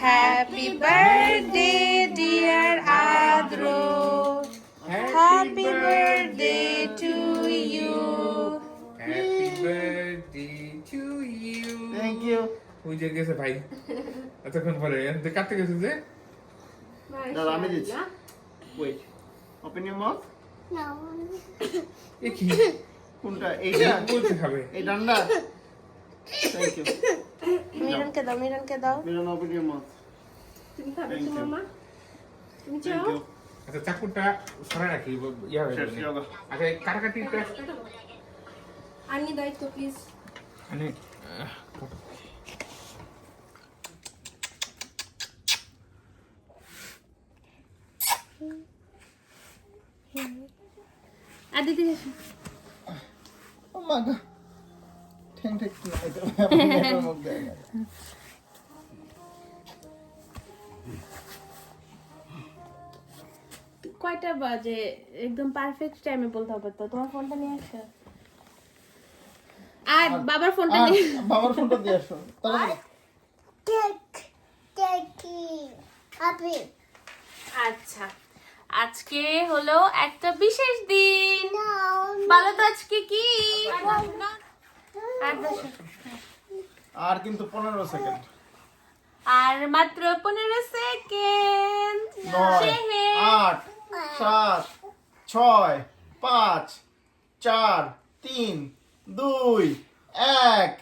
Happy birthday, dear Adro. Happy birthday to you. Happy birthday to you thank you ওই যে গেছে ভাই। এতক্ষণ পরে। কাটতে গেছে যে দাদা আমি দিচ্ছি। ওয়েট ওপেন ইউর মাউথ এ কি? কোনটা? এইটা? বলতে হবে? এই ডান্ডা? থ্যাংক ইউ মিরনকে দাও মিরনকে দাও মিলন ওপেন ইউর মাউথ তুমি খাবে Thank তো you. মামা তুমি থ্যাংক চাও আচ্ছা চাকুটা সরাই রাখি ইয়া হয়ে যাবে আচ্ছা কাটাকাটিটা আনি দায়িত্ব প্লিজ মানে আর ও মা গড ঠ্যাং ঠ্যাং কি এটা মুখ দেয় না কয়টা বাজে? একদম পারফেক্ট টাইমে বলতে হবে তো। তোমার ফোনটা নিয়ে আসো। আর বাবার ফোনটা নিয়ে বাবার ফোনটা দিয়ে আসো। তাহলে আচ্ছা। আজকে হলো একটা বিশেষ দিন। বলো তো আজকে কি? আর কিন্তু পনেরো সেকেন্ড। আর মাত্র পনেরো সেকেন্ড। আট সাত ছয় পাঁচ চার তিন দুই এক।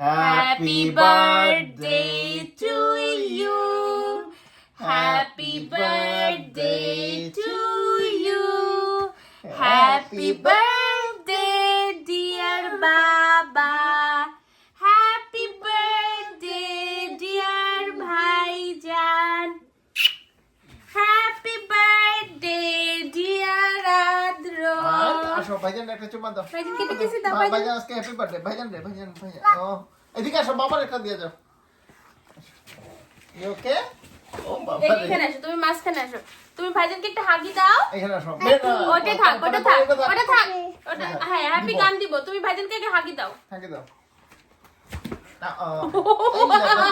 Happy birthday to you happy birthday to you happy birthday ভাইজান একটা চুম্মা দাও। ভাইজান দাও আজকে হ্যাপি বার্থডে ভাইজান রে ভাইজান ভাইজান। ও এদিকে আসো বাবার একটা দিয়ে যাও ওকে? ও বাবা এখানে আসো তুমি মাঝখানে আসো। তুমি ভাইজানকে একটা হাগি দাও। এখানে আসো ওটা থাক ওটা থাক ওটা থাক। হ্যাঁ হ্যাপি। গান দিব। তুমি ভাইজানকে একটা হাগি দাও। হাগি দাও। না, ও, এই দেখো,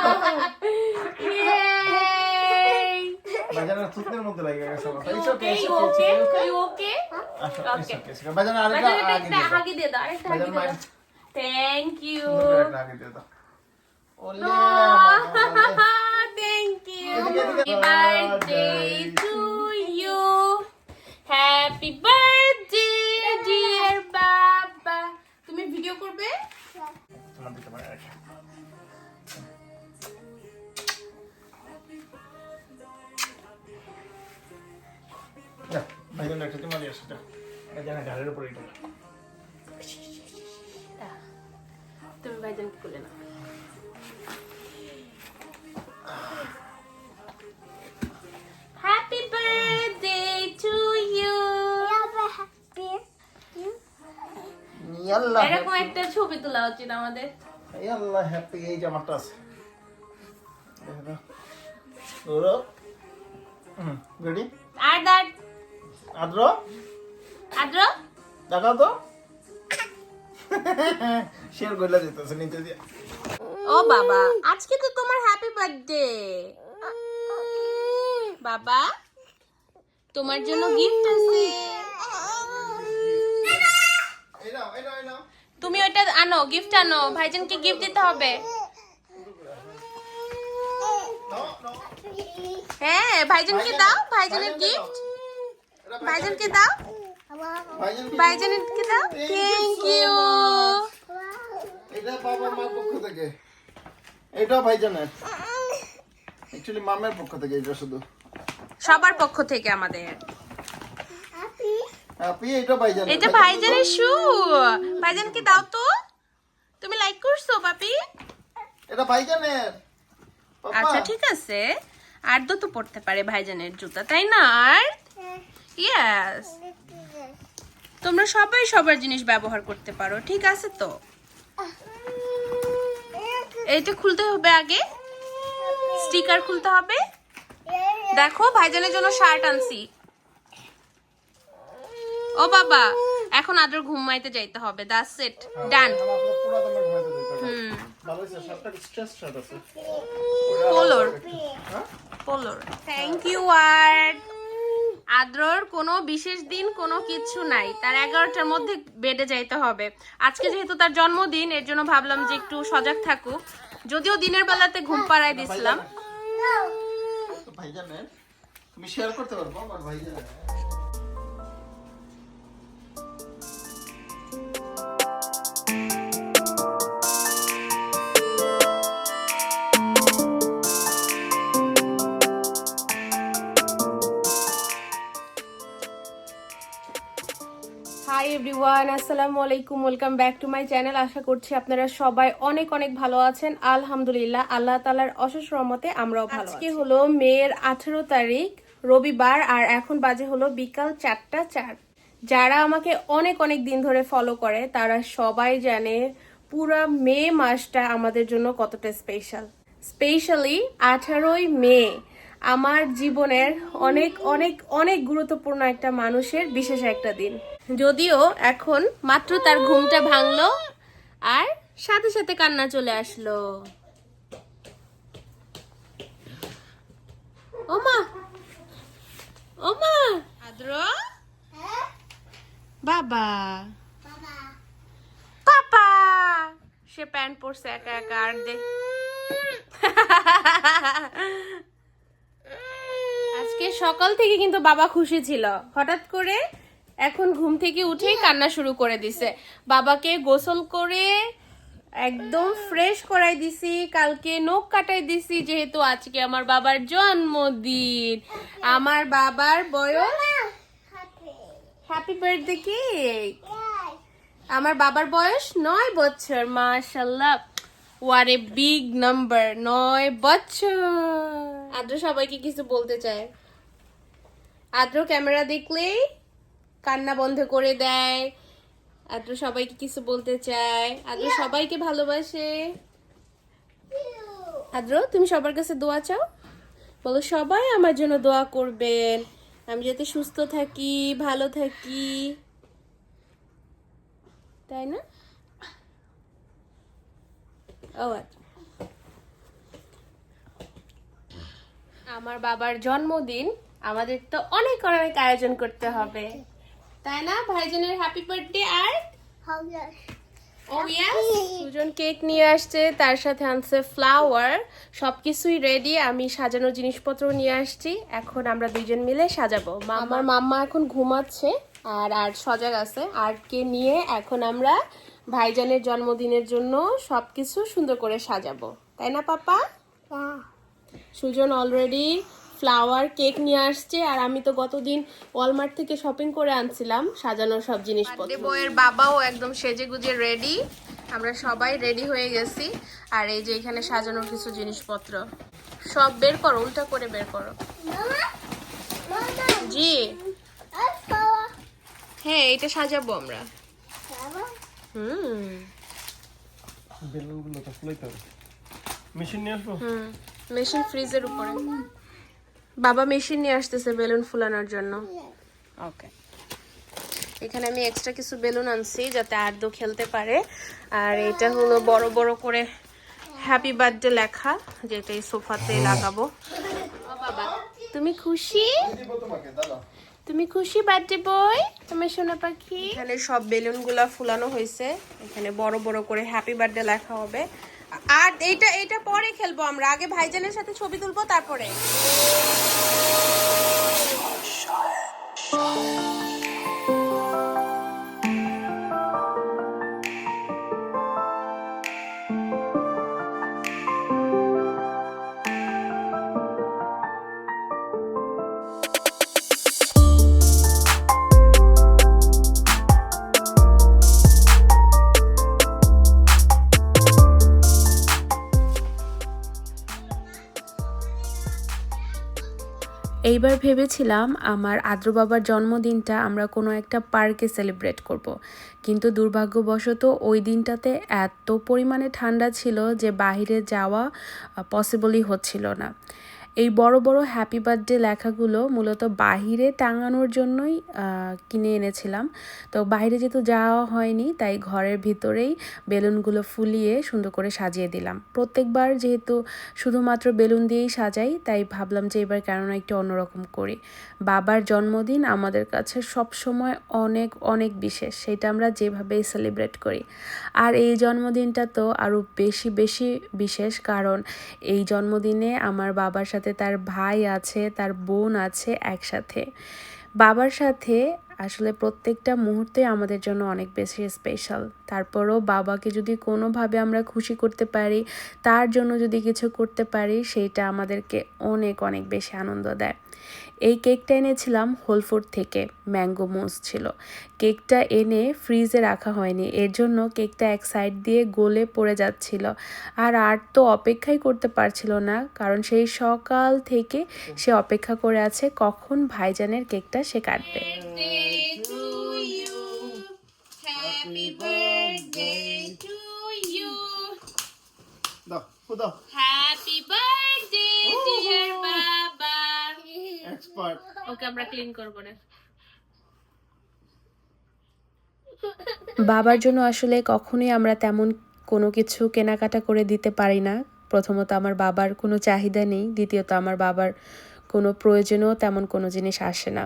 Yay! ভাইজানের থুতনির মধ্যে লাগে গেছে আমার। It's okay, Okay, it's you okay, okay? it's okay. You okay? আসো, it's Okay. okay, it's okay. ভাইজান আরেকটা ভাইজানকে আগে একটা দিয়ে দাও। হাগি দিয়ে দাও আরেকটা হাগি ভাইজান দিয়ে দাও মায়ের- থ্যাংক ইউ সুন্দর একটা আগে দিয়ে দাও। ওলে, আমার বাবা। থ্যাংক ইউ এদিকে, এদিকে। Happy birthday to you happy birthday dear বাবা তুমি ভিডিও করবে তোমার দিকে ভাইজান একটা আসো, যাও। ভাইজানের ঘাড়ের উপরে এটা। তুমি ভাইজানকে করলে না হ্যাপি বার্থডে টু ইউ ইয়াল্লাহ এরকম একটা ছবি তোলা উচিত আমাদের ইয়াল্লাহ happy, এই জামাটা আছে। ধরো। আর দ্যাট আদ্র, আদ্র? দেখাও তো। শের গলা দিতেছে নিচে দিয়ে। ও বাবা আজকে তো তোমার হ্যাপি বার্থডে বাবা তোমার জন্য গিফট আছে। তুমি ওইটা আনো গিফট আনো ভাইজানকে গিফট দিতে হবে। হ্যাঁ ভাইজানকে দাও ভাইজানের গিফট ভাইজানকে দাও। ভাইজান ভাইজানকে দাও। থ্যাংক ইউ এটা বাবা মার পক্ষ থেকে। এটা ভাইজানের। অ্যাকচুয়ালি মামের পক্ষ থেকে এটা শুধু। সবার পক্ষ থেকে আমাদের। হ্যাপি এটা ভাইজান এটা ভাইজানের শু ভাইজানকে দাও তো। তুমি লাইক করছ পাপি? এটা ভাইজানের। আচ্ছা ঠিক আছে। আর তো পড়তে পারে ভাইজানের জুতা তাই না? আর ইয়েস তোমরা সবাই সবার জিনিস ব্যবহার করতে পারো, ঠিক আছে তো? এইটা খুলতে হবে আগে। স্টিকার খুলতে হবে। দেখো, ভাইজানের জন্য শার্ট আনছি। ও বাবা, এখন আদর ঘুমাইতে যাইতে হবে দ্যাটস ইট ডান। হুম। পোলোর পোলোর থ্যাংক ইউ আর্ট আদ্রর কোনো বিশেষ দিন কোনো কিছু নাই। তার এগারোটার মধ্যে বেডে যাইতে হবে। আজকে যেহেতু তার জন্মদিন, এর জন্য ভাবলাম যে একটু সজাগ থাকুক। যদিও দিনের বেলাতে ঘুম পাড়াই দিছিলাম। তুমি শেয়ার করতে পারব আমার হাই এভরিওয়ান আসসালামু আলাইকুম welcome back to my channel আশা করছি আপনারা সবাই অনেক অনেক ভালো আছেন। আলহামদুলিল্লাহ আল্লাহ তালার অশেষ রহমতে আমরাও ভালো আজকে হলো মেয়ের আঠেরো তারিখ রবিবার আর এখন বাজে হলো বিকাল চারটা চার। যারা আমাকে অনেক অনেক দিন ধরে ফলো করে তারা সবাই জানে পুরা মে মাসটা আমাদের জন্য কতটা স্পেশাল স্পেশালি আঠারোই মে আমার জীবনের অনেক অনেক অনেক গুরুত্বপূর্ণ একটা মানুষের বিশেষ একটা দিন। যদিও এখন মাত্র তার ঘুমটা ভাঙলো আর সাথে সাথে কান্না চলে আসলো। ওমা! ওমা! আদ্র? বাবা। পাপা! সে প্যান্ট পরছে একা একা আর দে সকাল থেকে কিন্তু বাবা খুশি ছিল। হঠাৎ করে এখন ঘুম থেকে উঠেই কান্না শুরু করে দিছে। বাবাকে গোসল করে একদম ফ্রেশ করাই দিছি কালকে নখ কাটাই দিছি যেহেতু আজকে আমার বাবার জন্মদিন। আমার বাবার বয়স হ্যাপি বার্থডে কি আমার বাবার বয়স নয় বছর মাশাল্লাহ ওয়ার এ বিগ নাম্বার নয় বছর। আদ্র সবাইকে কিছু বলতে চায়। আদ্র ক্যামেরা দেখলেই কান্না বন্ধ করে দেয়। আদ্র সবাইকে কিছু বলতে চায়। আদ্র সবাইকে ভালোবাসে। আদ্র তুমি সবার কাছে দোয়া চাও? বলো সবাই আমার জন্য দোয়া করবেন। আমি যাতে সুস্থ থাকি ভালো থাকি। তাই না? ও আচ্ছা আমার বাবার জন্মদিন আমাদের তো অনেক অনেক আয়োজন করতে হবে। তাই না ভাইজানের হ্যাপি বার্থডে আর? ও ইয়াস সুজন কেক নিয়ে আসছে তার সাথে আনছে ফ্লাওয়ার সবকিছুই রেডি আমি সাজানোর জিনিসপত্র নিয়ে আসছি। এখন আমরা দুইজন মিলে সাজাবো। আমার মাম্মা এখন ঘুমাচ্ছে আর আর সজাগ আছে। আর্টকে নিয়ে এখন আমরা ভাইজানের জন্মদিনের জন্য সবকিছু সুন্দর করে সাজাবো। তাই না পাপা? সুজন অলরেডি ফ্লাওয়ার কেক নিয়ে আসছে আর আমি তো গতদিন ওয়ালমার্ট থেকে শপিং করে আনছিলাম সাজানোর সব জিনিসপত্র। বউয়ের বাবাও একদম সেজে গুজে রেডি আমরা সবাই রেডি হয়ে গেছি। আর এই যে এখানে সাজানোর কিছু জিনিসপত্র। সব বের করো উল্টা করে বের করো। জি। হ্যাঁ এটা সাজাবো আমরা। হুম। বেলুনগুলো তো ফুলাইতে হবে। মেশিন নিয়ে আসব? হুম মেশিন ফ্রিজের উপরে। বাবা মেশিন নিয়ে আসতেছে বেলুন ফুলানোর জন্য। ওকে এখানে আমি এক্সট্রা কিছু বেলুন আনছি যাতে আর্দ্র খেলতে পারে। আর এটা হলো বড় বড় করে হ্যাপি বার্থডে লেখা যেটা এই সোফাতে লাগাবো। বাবা তুমি খুশি? দিব তোমাকে দাদা তুমি খুশি বার্থডে বই তুমি সোনা পাখি? এখানে সব বেলুনগুলা ফুলানো হয়েছে। এখানে বড় বড় করে হ্যাপি বার্থডে লেখা হবে। আর এইটা এইটা পরে খেলব আমরা। আগে ভাইজানের সাথে ছবি তুলবো তারপরে। এইবার ভেবেছিলাম আমার আদ্র বাবার জন্মদিনটা আমরা কোনো একটা পার্কে সেলিব্রেট করব। কিন্তু দুর্ভাগ্যবশত ওই দিনটাতে এত পরিমাণে ঠান্ডা ছিল যে বাহিরে যাওয়া পসিবলই হচ্ছিল না এই বড় বড় হ্যাপি বার্থডে লেখাগুলো মূলত বাহিরে টাঙানোর জন্যই কিনে এনেছিলাম। তো বাইরে যেহেতু যাওয়া হয়নি, তাই ঘরের ভিতরেই বেলুনগুলো ফুলিয়ে সুন্দর করে সাজিয়ে দিলাম। প্রত্যেকবার যেহেতু শুধুমাত্র বেলুন দিয়েই সাজাই, তাই ভাবলাম যে এবার কেননা একটু অন্যরকম করি। বাবার জন্মদিন আমাদের কাছে সব সময় অনেক অনেক বিশেষ, সেটা আমরা যেভাবেই সেলিব্রেট করি। আর এই জন্মদিনটা তো আরও বেশি বেশি বিশেষ, কারণ এই জন্মদিনে আমার বাবার সাথে তার ভাই আছে, তার বোন আছে একসাথে। বাবার সাথে আসলে প্রত্যেকটা মুহূর্তে আমাদের জন্য অনেক বেশি স্পেশাল তারপরও বাবাকে যদি কোনোভাবে আমরা খুশি করতে পারি, তার জন্য যদি কিছু করতে পারি সেইটা আমাদেরকে অনেক অনেক বেশি আনন্দ দেয়। এই কেকটা এনেছিলাম হোলফুড থেকে ম্যাঙ্গো মুস ছিল। কেকটা এনে ফ্রিজে রাখা হয়নি এর জন্য কেকটা এক সাইড দিয়ে গলে পড়ে যাচ্ছিল। আর আর তো অপেক্ষাই করতে পারছিল না কারণ সেই সকাল থেকে সে অপেক্ষা করে আছে কখন ভাইজানের কেকটা সে কাটবে। Happy birthday to you. দাও ফু দাও। Happy birthday, dear বাবা এক্সপার্ট ওকে আমরা ক্লিন করব না বাবার জন্য আসলে কখনোই আমরা তেমন কোনো কিছু কেনাকাটা করে দিতে পারি না। প্রথমত আমার বাবার কোনো চাহিদা নেই দ্বিতীয়ত আমার বাবার কোনো প্রয়োজনেও তেমন কোনো জিনিস আসে না।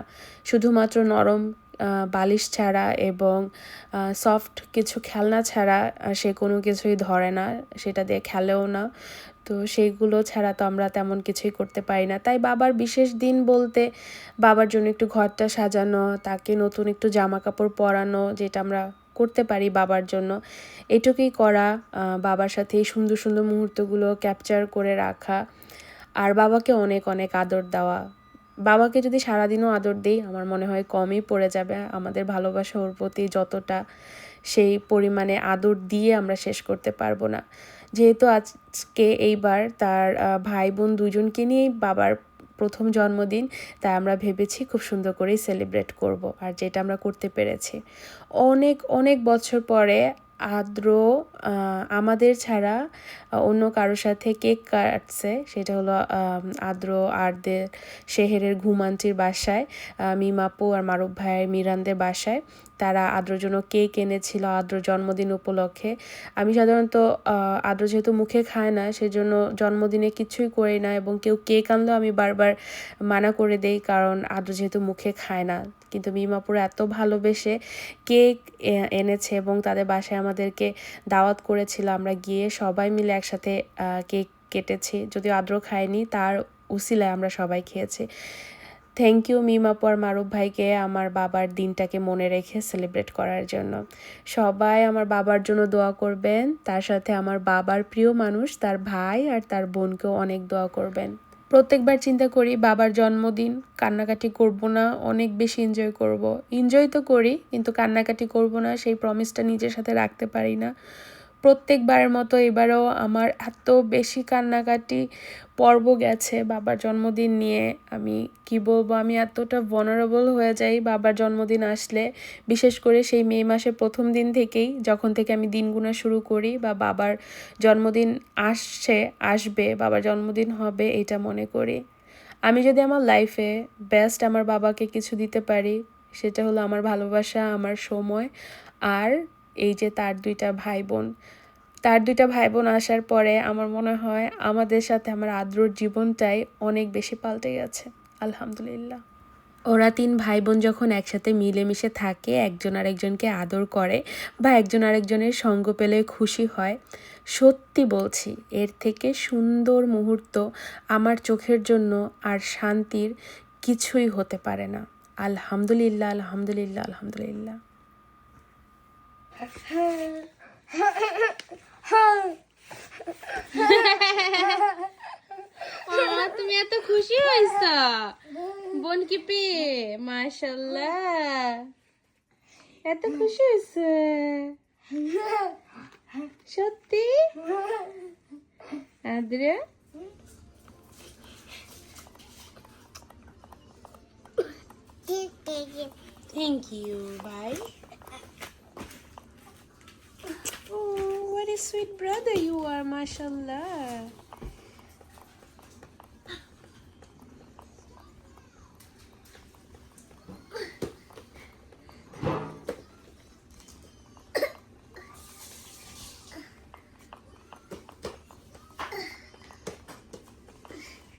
শুধুমাত্র নরম বালিশ ছাড়া এবং সফট কিছু খেলনা ছাড়া সে কোনো কিছুই ধরে না সেটা দিয়ে খেলেও না। তো সেইগুলো ছাড়া তো আমরা তেমন কিছুই করতে পারি না। তাই বাবার বিশেষ দিন বলতে বাবার জন্য একটু ঘরটা সাজানো, তাকে নতুন একটু জামা কাপড় পরানো যেটা আমরা করতে পারি বাবার জন্য, এটুকুই করা বাবার সাথে এই সুন্দর সুন্দর মুহূর্তগুলো ক্যাপচার করে রাখা, আর বাবাকে অনেক অনেক আদর দেওয়া। বাবাকে যদি সারাদিনও আদর দিই, আমার মনে হয় কমই পড়ে যাবে। আমাদের ভালোবাসা ওর প্রতি যতটা সেই পরিমাণে আদর দিয়ে আমরা শেষ করতে পারব না। যেহেতু আজকে এইবার তার ভাই বোন দুজনকে নিয়েই বাবার প্রথম জন্মদিন, তাই আমরা ভেবেছি খুব সুন্দর করেই সেলিব্রেট করব আর যেটা আমরা করতে পেরেছি। অনেক অনেক বছর পরে আদ্র আমাদের ছাড়া অন্য কারোর সাথে কেক কাটছে, সেটা হলো আদ্র আরদের শেহেরের ঘুমান্টির বাসায় মিমাপু আর মারুফ ভাইয়ের মিরানদের বাসায়। তারা আদ্রর জন্য কেক এনেছিল আদ্র জন্মদিন উপলক্ষে। আমি সাধারণত আদ্র যেহেতু মুখে খায় না, সেজন্য জন্মদিনে কিছুই করি না এবং কেউ কেক আনলেও আমি বারবার মানা করে দেই কারণ আদ্র যেহেতু মুখে খায় না। কিন্তু মিমাপুর এত ভালোবেসে কেক এনেছে এবং তাদের বাসায় আমাদেরকে দাওয়াত করেছিল, আমরা গিয়ে সবাই মিলে একসাথে কেক কেটেছি। যদিও আদ্র খায়নি, তার উসিলায় আমরা সবাই খেয়েছি। থ্যাংক ইউ মিমাপু আর মারুফ ভাইকে আমার বাবার দিনটাকে মনে রেখে সেলিব্রেট করার জন্য সবাই আমার বাবার জন্য দোয়া করবেন তার সাথে আমার বাবার প্রিয় মানুষ তার ভাই আর তার বোনকেও অনেক দোয়া করবেন প্রত্যেকবার চিন্তা করি বাবার জন্মদিন কান্নাকাটি করব না অনেক বেশি এনজয় করব এনজয় তো করি কিন্তু কান্নাকাটি করব না সেই প্রমিসটা নিজের সাথে রাখতে পারি না প্রত্যেকবারের মতো এবারও আমার এত বেশি কান্নাকাটি পর্ব গেছে বাবার জন্মদিন নিয়ে। আমি কি বলব, আমি এতটা ভনারেবল হয়ে যাই বাবার জন্মদিন আসলে। বিশেষ করে সেই মে মাসের প্রথম দিন থেকেই যখন থেকে আমি দিন গুনা শুরু করি বা বাবার জন্মদিন আসছে, আসবে, বাবার জন্মদিন হবে এটা মনে করি। আমি যদি আমার লাইফে বেস্ট আমার বাবাকে কিছু দিতে পারি, সেটা হলো আমার ভালোবাসা, আমার সময় আর এই যে তার দুইটা ভাই বোন। তার দুইটা ভাই বোন আসার পরে আমার মনে হয় আমাদের সাথে আমার আদ্রর জীবনটাই অনেক বেশি পাল্টে গেছে আলহামদুলিল্লাহ। ওরা তিন ভাই বোন যখন একসাথে মিলেমিশে থাকে একজন আরেকজনকে আদর করে বা একজন আরেকজনের সঙ্গ পেলে খুশি হয় সত্যি বলছি এর থেকে সুন্দর মুহূর্ত আমার চোখের জন্য আর শান্তির কিছুই হতে পারে না। আলহামদুলিল্লাহ আলহামদুলিল্লাহ আলহামদুলিল্লাহ। তুমি এত খুশি হয়েছ? বোন কি পেয়ে মাশাল্লাহ এত খুশি হয়েছে? সত্যি? André Thank you. Bye. Sweet brother you are, mashallah.